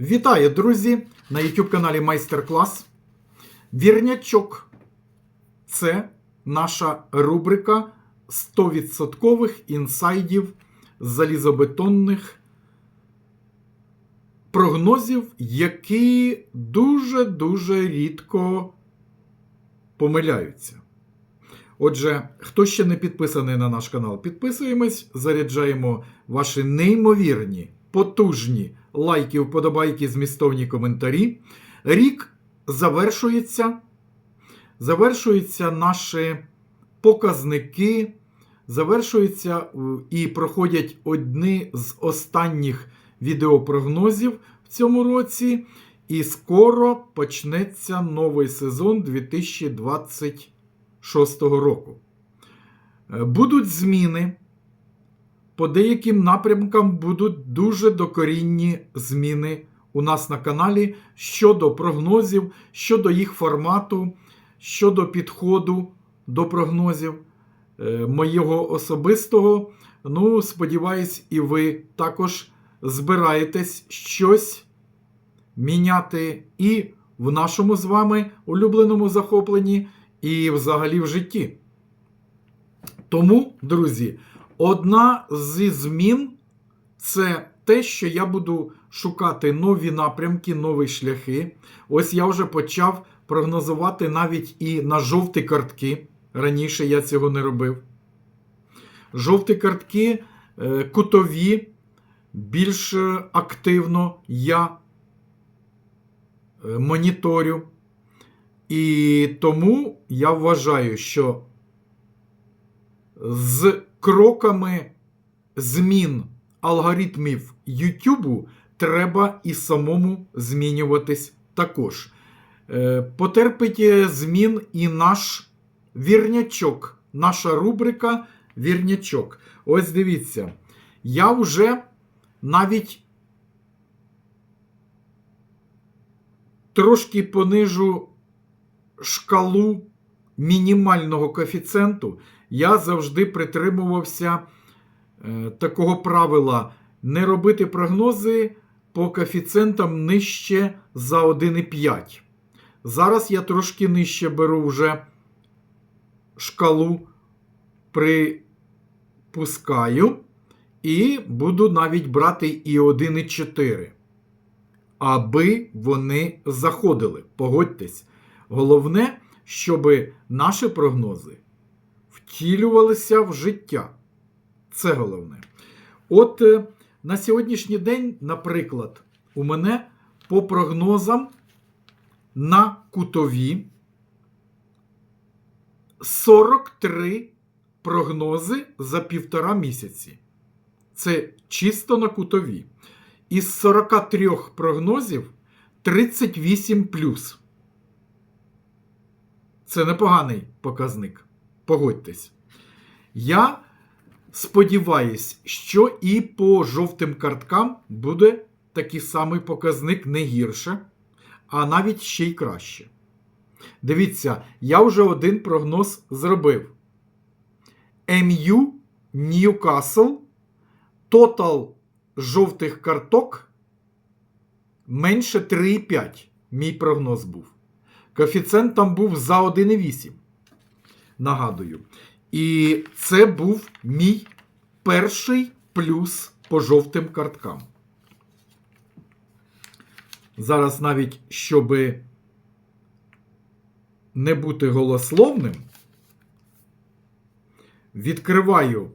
Вітаю, друзі! На YouTube каналі Майстер-клас. Вірнячок. Це наша рубрика 100% інсайдів залізобетонних прогнозів, які дуже-дуже рідко помиляються. Отже, хто ще не підписаний на наш канал, підписуємось, заряджаємо ваші неймовірні, потужні лайки, вподобайки, змістовні коментарі. Рік завершується. Завершуються наші показники, завершуються е, і проходять одні з останніх відеопрогнозів в цьому році. І скоро почнеться новий сезон 2026 року. Е, Будуть зміни. По деяким напрямкам будуть дуже докорінні зміни у нас на каналі щодо прогнозів, щодо їх формату, щодо підходу до прогнозів е, моєго особистого. Ну, сподіваюсь, і ви також збираєтесь щось міняти і в нашому з вами улюбленому захопленні, і взагалі в житті. Тому, друзі, одна зі змін це те, що я буду шукати нові напрямки, нові шляхи. Ось я вже почав прогнозувати навіть і на жовті картки. Раніше я цього не робив. Жовті картки е, кутові, більш е, активно я е, моніторю. І тому я вважаю, що з кроками змін алгоритмів YouTube треба і самому змінюватись також. Е, Потерпить змін і наш вірнячок, наша рубрика Вірнячок. Ось дивіться, я вже навіть трошки понижу шкалу мінімального коефіцієнту. Я завжди притримувався е, такого правила не робити прогнози по коефіцієнтам нижче за 1,5. Зараз я трошки нижче беру вже шкалу, припускаю, і буду навіть брати і 1,4. Аби вони заходили. Погодьтесь. Головне, щоб наші прогнози втілювалися в життя. Це головне. От е, на сьогоднішній день, наприклад, у мене по прогнозам на кутові 43 прогнози за півтора місяці. Це чисто на кутові. Із 43 прогнозів 38 плюс. Це непоганий показник. Погодьтесь. Я сподіваюсь, що і по жовтим карткам буде такий самий показник не гірше, а навіть ще й краще. Дивіться, я вже один прогноз зробив. МЮ Ньюкасл. Тотал жовтих карток менше 3,5. Мій прогноз був. Коефіцієнт там був за 1,8. Нагадую. І це був мій перший плюс по жовтим карткам. Зараз навіть, щоб не бути голословним, відкриваю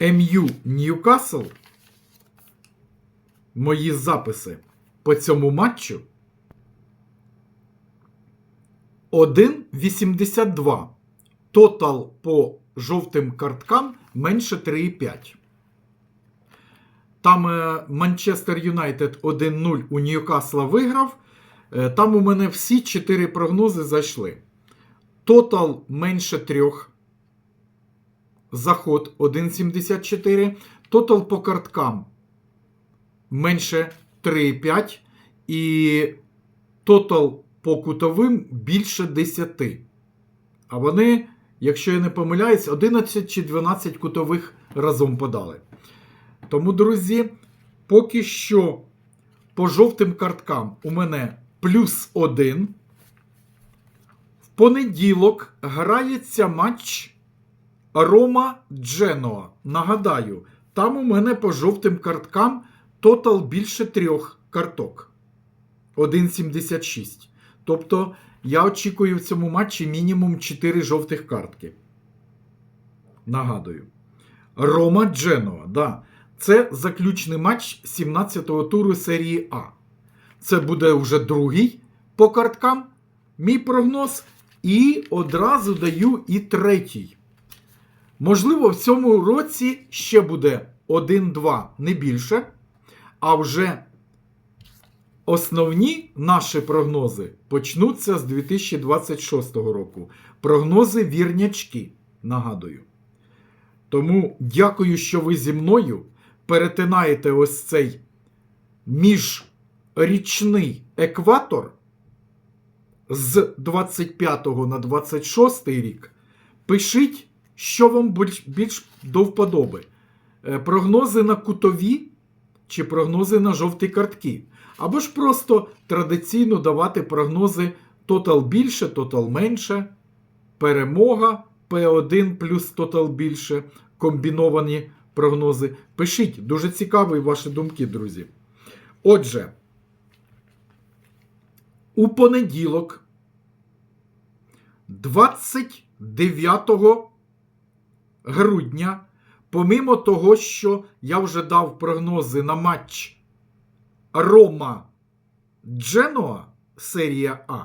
МЮ Ньюкасл, мої записи по цьому матчу. 1,82. Тотал по жовтим карткам менше 3,5. Там е, Манчестер Юнайтед 1-0 у Ньюкасла виграв. Е, Там у мене всі 4 прогнози зайшли. Тотал менше 3. Заход 1,74. Тотал по карткам менше 3,5. І тотал по кутовим більше 10. А вони, якщо я не помиляюсь, 11 чи 12 кутових разом подали. Тому, друзі, поки що по жовтим карткам у мене плюс один. В понеділок грається матч Рома Дженоа. Нагадаю, там у мене по жовтим карткам тотал більше трьох карток. 1,76. Тобто я очікую в цьому матчі мінімум 4 жовтих картки. Нагадую. Рома Дженоа. Да. Це заключний матч 17-го туру серії А. Це буде вже другий по карткам. Мій прогноз. І одразу даю і третій. Можливо, в цьому році ще буде 1-2, не більше. А вже основні наші прогнози почнуться з 2026 року. Прогнози вірнячки, нагадую. Тому дякую, що ви зі мною перетинаєте ось цей міжрічний екватор з 25 на 26 рік. Пишіть, що вам більш, до вподоби. Е, Прогнози на кутові чи прогнози на жовті картки. Або ж просто традиційно давати прогнози тотал більше, тотал менше, перемога P1 плюс тотал більше, комбіновані прогнози. Пишіть, дуже цікаві ваші думки, друзі. Отже, у понеділок, 29 грудня, помимо того, що я вже дав прогнози на матч Рома Дженоа серія А,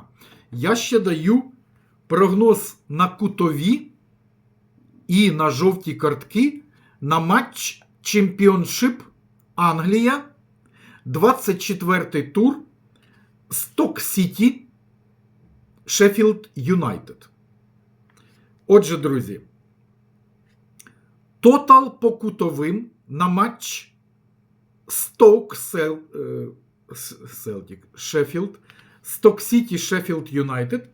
я ще даю прогноз на кутові і на жовті картки на матч Чемпіоншип Англія, 24 тур Сток Сіті, Шеффілд Юнайтед. Отже, друзі, тотал по кутовим на матч Сток Селтік Шеффілд, Сток Сіті Шеффілд Юнайтед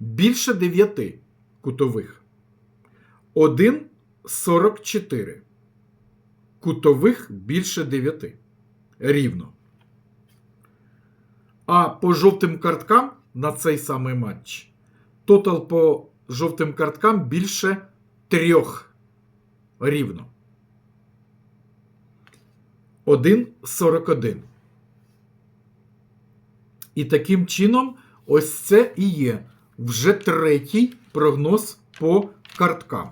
більше 9 кутових. 1,44. Кутових більше 9. Рівно. А по жовтим карткам на цей самий матч тотал по жовтим карткам більше трьох. Рівно. 1,41. І таким чином, ось це і є вже третій прогноз по карткам.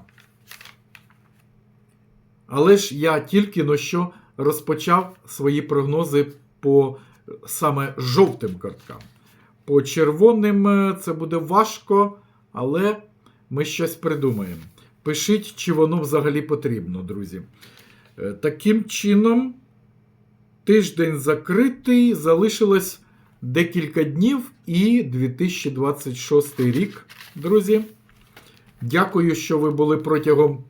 Але ж я тільки но що розпочав свої прогнози по саме жовтим карткам. По червоним е, це буде важко, але ми щось придумаємо. Пишіть, чи воно взагалі потрібно, друзі. Е, Таким чином, тиждень закритий, залишилось декілька днів і 2026 рік, друзі. Дякую, що ви були протягом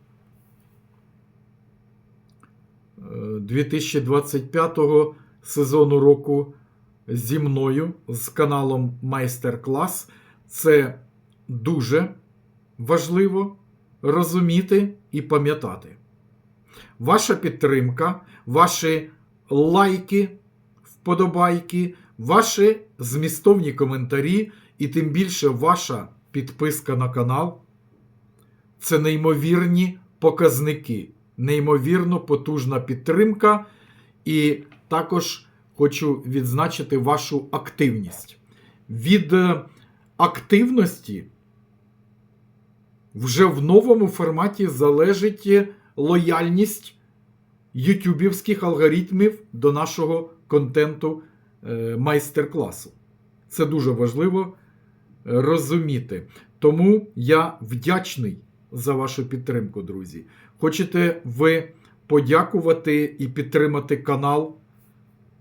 е, 2025 сезону року зі мною з каналом Майстер-клас. Це дуже важливо розуміти і пам'ятати. Ваша підтримка, ваші лайки, вподобайки, ваші змістовні коментарі, і тим більше ваша підписка на канал це неймовірні показники, неймовірно потужна підтримка. І також хочу відзначити вашу активність. Від е, активності вже в новому форматі залежить лояльність ютюбівських алгоритмів до нашого контенту е, майстер-класу. Це дуже важливо розуміти. Тому я вдячний за вашу підтримку, друзі. Хочете ви подякувати і підтримати канал?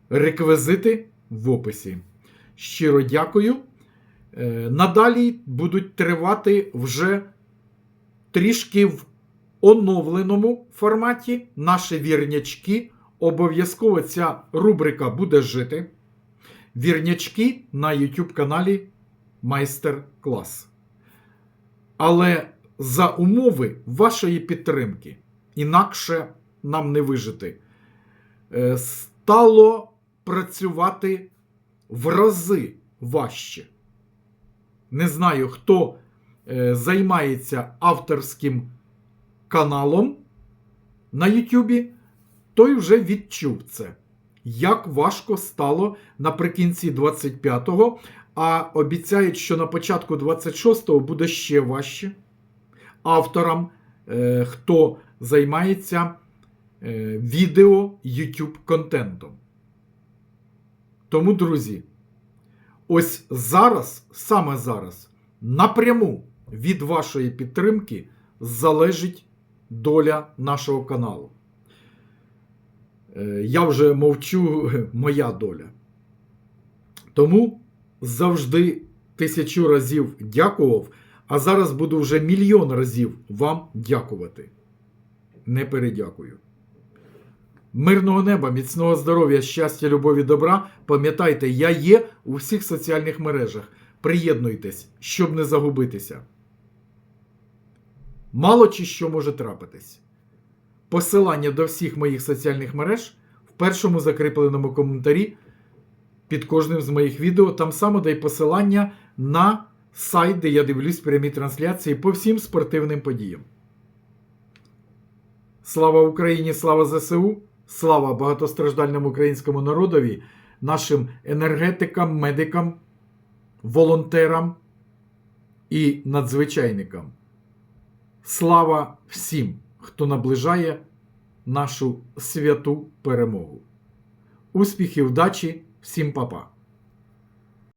Реквізити в описі. Щиро дякую. Е, Надалі будуть тривати вже трішки в оновленому форматі наші вірнячки. Обов'язково ця рубрика буде жити. Вірнячки на YouTube каналі Майстер-клас. Але за умови вашої підтримки, інакше нам не вижити. Е, Стало працювати в рази важче. Не знаю, хто займається авторським каналом на Ютубі, той вже відчув це. Як важко стало наприкінці 25-го, а обіцяють, що на початку 26-го буде ще важче. Авторам, е, хто займається е, відео YouTube контентом. Тому, друзі, ось зараз, саме зараз, напряму від вашої підтримки залежить доля нашого каналу. Е, Я вже мовчу моя доля. Тому завжди тисячу разів дякував, а зараз буду вже мільйон разів вам дякувати. Не передякую. Мирного неба, міцного здоров'я, щастя, любові, добра. Пам'ятайте, я є у всіх соціальних мережах. Приєднуйтесь, щоб не загубитися. Мало чи що може трапитись. Посилання до всіх моїх соціальних мереж в першому закріпленому коментарі під кожним з моїх відео. Там само дай посилання на сайт, де я дивлюсь прямі трансляції по всім спортивним подіям. Слава Україні, слава ЗСУ, слава багатостраждальному українському народові, нашим енергетикам, медикам, волонтерам і надзвичайникам. Слава всім, хто наближає нашу святу перемогу. Успіхів, удачі, всім па-па!